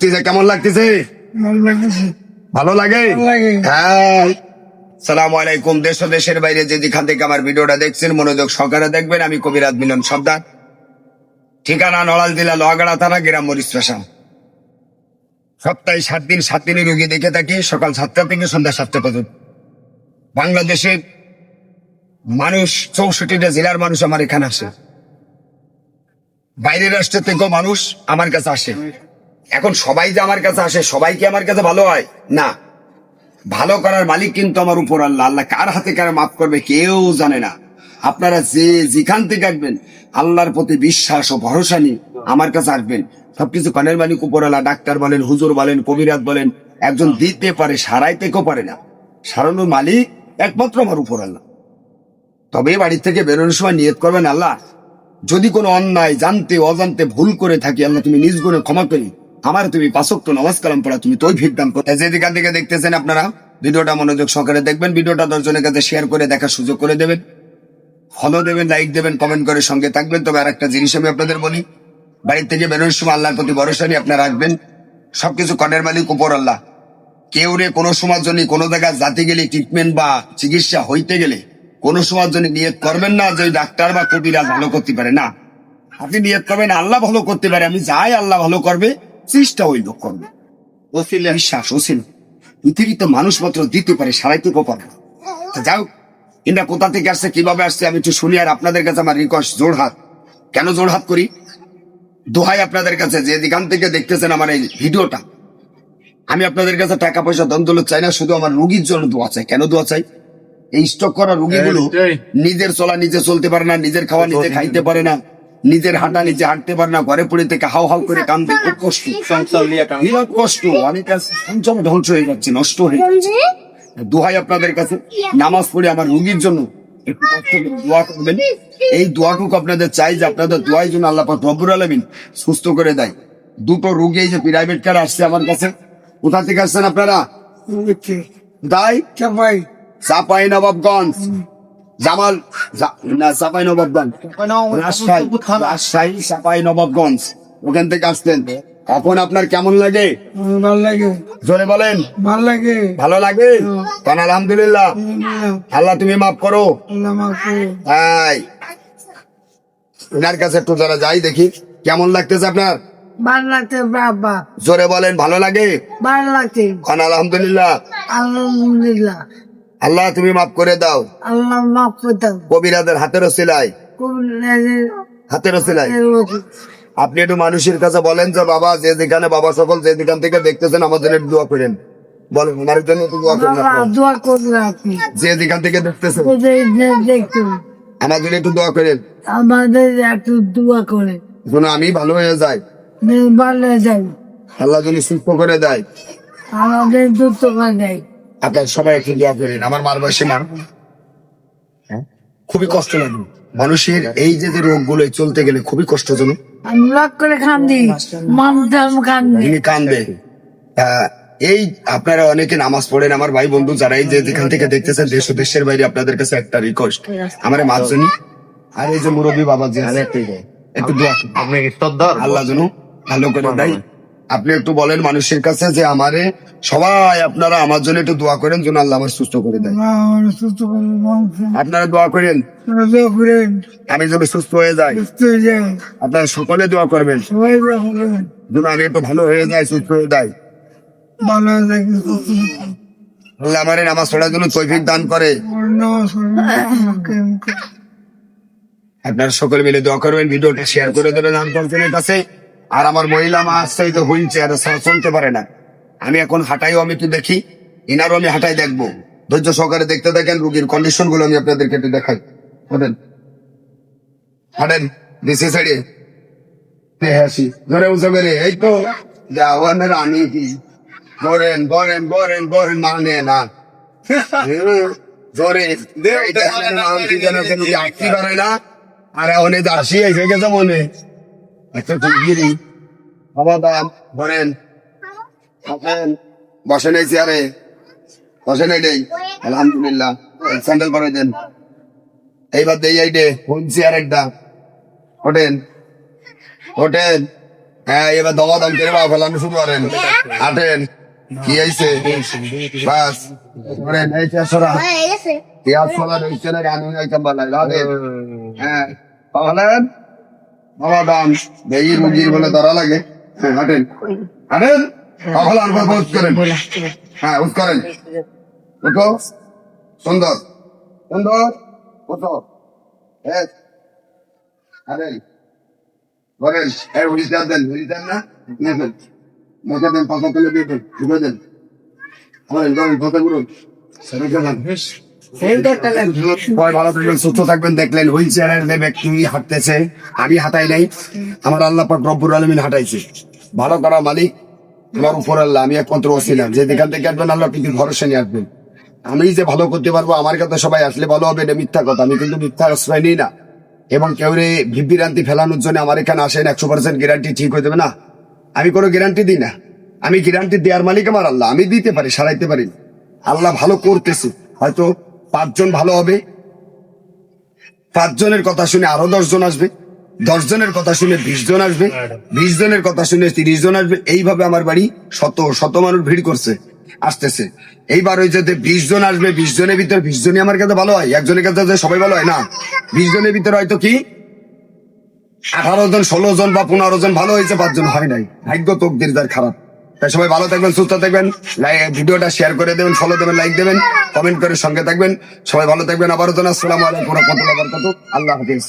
লাগতেছে? কেমন লাগতেছে? ভালো লাগে? হ্যাঁ। সালাম আলাইকুম। দেশ দেশের বাইরে যে যেখান থেকে আমার ভিডিওটা দেখছেন মনোযোগ সহকারে দেখবেন। আমি কবিরাজ মিলন সর্দার। ঠিকানা নড়াল জেলা লোহাগাড়া থানা গ্রাম মরিশ্বাসা সপ্তাহে সাত দিন সাত দিনের রোগী দেখে থাকি। সকাল সাতটা থেকে সন্ধ্যা সাতটা পর্যন্ত। বাংলাদেশের মানুষ চৌষট্টিটা জেলার মানুষ আমার এখানে আসে। বাইরের রাষ্ট্র থেকেও মানুষ আমার কাছে আসে। এখন সবাই যে আমার কাছে আসে, সবাই কি আমার কাছে ভালো হয়? না। ভালো করার মালিক কিন্তু আমার উপর আল্লাহ। আল্লাহ কার হাতে কার মাফ করবে কেউ জানে না। আপনারা যে যেখান থেকে আসবেন, আল্লাহর প্রতি বিশ্বাস ও ভরসা নিয়ে আমার কাছে আসবেন। সবকিছু কানের মালিক উপর আল্লাহ ডাক্তার বলেন, হুজুর বলেন, কবিরাজ বলেন, একজন দিতে পারে, সারাইতেও পারে না। সারানোর মালিক একমাত্র আমার উপর আল্লাহ। তবে বাড়ি থেকে বেরোনোর সময় নিয়ত করবেন আল্লাহ। যদি কোনো অন্যায়, জানতে, অজান্তে ভুল করে থাকি, আল্লাহ তুমি নিজ গুণে ক্ষমা করি। আমার তুমি পাঁচক্ত নমাজ কালাম পড়া, তুমি তোই ভিড় দান করো। যেদিকান থেকে দেখতেছেন আপনারা, ভিডিওটা মনোযোগ সহকারে দেখবেন, ভিডিওটা দশজনের কাছে শেয়ার করে দেখার সুযোগ করে দেবেন। ফলো দেবেন লাইক দেবেন কমেন্ট করে সঙ্গে থাকবেন। তবে আর একটা জিনিস আমি আপনাদের বলি, বাড়ির থেকে বেরোনোর সময় আল্লাহর প্রতি ভরসা নিয়ে আপনারা রাখবেন। সবকিছু কনের মালিক, উপর আল্লাহ। কেউ রে কোনো সময় জন্য কোনো জায়গায় জাতি গেলে ট্রিটমেন্ট বা চিকিৎসা হইতে গেলে কোনো সময় জন্য নিয়ত করবেন না, যে ডাক্তার বা কবিরাজ ভালো করতে পারে। না, আপনি নিয়ত করবেন, আল্লাহ ভালো করতে পারে। আমি যাই আল্লাহ ভালো করবে চেষ্টা ওই লোক করবে। ওসিলে। বিশ্বাস ওসিল। পৃথিবীতে মানুষ মাত্র দিতে পারে সারাইতে পারে যাও এটা কোথা থেকে আসছে কীভাবে আসছে আমি একটু শুনি আর আপনাদের কাছে আমার রিকোয়েস্ট জোড়হাত কেন জোড়হাত করি? দোহাই আপনাদের কাছে যে যেখান থেকে দেখতেছেন আমার এই ভিডিওটা। আমি আপনাদের কাছে টাকা পয়সা দ্বন্দ্ব চাই না শুধু আমার রুগীর জন্য দোয়া চাই। কেন দোয়া চাই? এই স্টক করা রুগীগুলো। নিজের চলা নিজে চলতে পারে না নিজের খাওয়া নিজে খাইতে পারে না। নিজের হাঁটা নিজে হাঁটতে পারে না ঘরে পড়ে থেকে হাও হাও করে কান্দে খুব কষ্ট। বিরাট কষ্ট। অনেক সঞ্চম ধ্বংস হয়ে যাচ্ছে নষ্ট হয়ে যাচ্ছে। দোহাই আপনাদের কাছে। নামাজ পড়ে আমার রুগীর জন্য একটু কষ্ট দোয়া করবেন। এই দোয়াটুকু আপনাদের চাই যে আপনাদের দোয়াই জন্য আল্লাহ পাক রব্বুর আলমিন সুস্থ করে দেয়। দুটো রুগী এই যে প্রাইভেট কার আসছে আমার কাছে। কোথা থেকে আসছেন আপনারা? দায় চাপাই চাপাই নবাবগঞ্জ জামাল না চাপাই নবাবগঞ্জ। রাজশাহী রাজশাহী চাপাই নবাবগঞ্জ। ওখান থেকে আসতেন এখন আপনার কেমন লাগে? ভালো লাগে। জোরে বলেন। ভালো লাগে। ভালো লাগে? কারণ আলহামদুলিল্লাহ। আল্লাহ তুমি মাফ করো। আল্লাহ মাফ করো। তাই ওনার কাছে একটু যারা যাই দেখি কেমন লাগতেছে আপনার? ভালো লাগছে বাবা। জোরে বলেন ভালো লাগে? ভালো লাগছে। আলহামদুলিল্লাহ। আলহামদুলিল্লাহ। আল্লাহ তুমি মাফ করে দাও। আল্লাহ মাফ করে দাও। কবিরাদের হাতেরও সেলাই। হাতেরও সেলাই। আপনি একটু মানুষের কাছে বলেন যে বাবা যে যেখানে বাবা সকল যে যেখান থেকে দেখতেছেন আমাদের জন্য একটু দোয়া করেন। বলেন ওনার জন্য দোয়া করেন দোয়া আপনি। যে যেখান থেকে দেখতেছেন। আমার জন্য একটু দোয়া করেন। আমাদের একটু দোয়া করে যেন আমি ভালো হয়ে যাই। ভালো যাই। আল্লাহ যদি সুস্থ করে দেয়। আমাদের দুটো করে দেয়। আপনার সবাই একটু দোয়া করেন আমার মার বয়সে মা হ্যাঁ? খুবই কষ্ট লাগে। মানুষের এই যে যে রোগগুলো চলতে গেলে খুবই কষ্টজনক। আমি করে কান্দি মানুষ কান্দি তিনি কান্দে। আহ, এই আপনারা অনেকে নামাজ পড়েন আমার ভাই বন্ধু যারা এই যে যেখান থেকে দেখতেছেন দেশ ও দেশের বাইরে আপনাদের কাছে একটা রিকোয়েস্ট আমার মাঝজনী আর এই যে মুরব্বী বাবা যে একটু দোয়া আপনি আল্লাহ যেন ভালো করে দেয়। আপনি একটু বলেন মানুষের কাছে যে আমারে সবাই আপনারা আমার জন্য একটু দোয়া করেন যেন আল্লাহ আমার সুস্থ করে দেয় আমার আপনারা দোয়া করেন। আমি যেন সুস্থ হয়ে যাই। যায় আপনারা সকলে দোয়া করবেন। যেন আমি একটু ভালো হয়ে যাই সুস্থ হয়ে যাই। ভালো হয়ে যায় সুস্থ হয়ে যায়। আল্লাহ আমারে নামাজ পড়ার জন্য তৈফিক দান করে। আমার আপনারা সকলে মিলে দোয়া করবেন ভিডিওটা শেয়ার করে দেবেন আন্তর্জনের কাছে। আর আমার মহিলা মা আসছে তো হুইল চেয়ারে চলতে পারে না। আমি এখন হাঁটাইও আমি একটু দেখি, ইনারও আমি হাঁটাই দেখব। ধৈর্য সহকারে দেখতে দেখেন রুগীর কন্ডিশনগুলো আমি আপনাদেরকে একটু দেখাই। ওঠেন। হাঁটেন দিছে সাইডে। বরেন মানে আর অনেক আসি এসে গেছে মনে। একটা বলেন বসেন বসেন এই চেয়ারে বসেন এই আলহামদুলিল্লাহ স্যান্ডেল পরে দেন এইবার দেই এই ডে কোন চেয়ার একটা ওঠেন ওঠেন হ্যাঁ এবার দমা দম করে বা ফেলানো শুরু করেন আটেন কি হয়েছে বাস করেন এই রাধেন হ্যাঁ বাবা দাম বেই রুগীর বলে ধরা লাগে। হ্যাঁ হাঁটেন। হাঁটেন? কখন আনবার বোধ করেন। হ্যাঁ উঠ করেন। উঠো। সুন্দর। সুন্দর। উঠো। হ্যাঁ হাঁটেন। করেন। এই হুইলচেয়ার দেন। হুইলচেয়ার না? নেবেন মুখে দেন পাকা তুলে দিয়ে দেন। ঢুকে দেন। করেন করেন কথা রেখে দেন আমি নাই, আমার আল্লাহ রব্বুর আলমিন ভালো করা মালিক উপর আল্লাহ, আমি একমাত্র ছিলাম যে থেকে আসবেন, আল্লাহ কিন্তু ভরসা নিয়ে আসবেন। আমি যে ভালো করতে পারব, আমার কাছে সবাই আসলে ভালো হবে, এটা মিথ্যা কথা। আমি কিন্তু মিথ্যা আশ্রয় নিই না। এবং কেউ রে বিভ্রান্তি ফেলানোর জন্য আমার এখানে আসেন, একশো পার্সেন্ট গ্যারান্টি ঠিক হয়ে যাবে না। আমি কোনো গ্যারান্টি দিই না। আমি গ্যারান্টি দেওয়ার মালিক আমার আল্লাহ। আমি দিতে পারি, সারাইতে পারি আল্লাহ ভালো করতেছে। হয়তো পাঁচজন ভালো হবে। পাঁচজনের কথা শুনে আরও দশজন আসবে। দশ জনের কথা শুনে বিশ জন আসবে। বিশ জনের কথা শুনে তিরিশ জন আসবে। এইভাবে আমার বাড়ি শত শত মানুষ ভিড় করছে, আসতেছে। এইবার ওই যে বিশ জন আসবে, বিশ জনের ভিতরে বিশ জনই আমার কাছে ভালো হয়। একজনের কাছে সবাই ভালো হয় না। বিশ জনের ভিতরে হয়তো কি? আঠারো জন, ষোলো জন বা পনেরো জন ভালো হয়েছে, পাঁচজন হয় নাই। ভাগ্য তকদির তার খারাপ। তাই সবাই ভালো থাকবেন, সুস্থ থাকবেন। ভিডিওটা শেয়ার করে দেবেন ফলো দেবেন লাইক দেবেন কমেন্ট করে সঙ্গে থাকবেন। সবাই ভালো থাকবেন আবার আসসালামু আলাইকুম রহমতুল্লাহ আল্লাহ হাফিজ।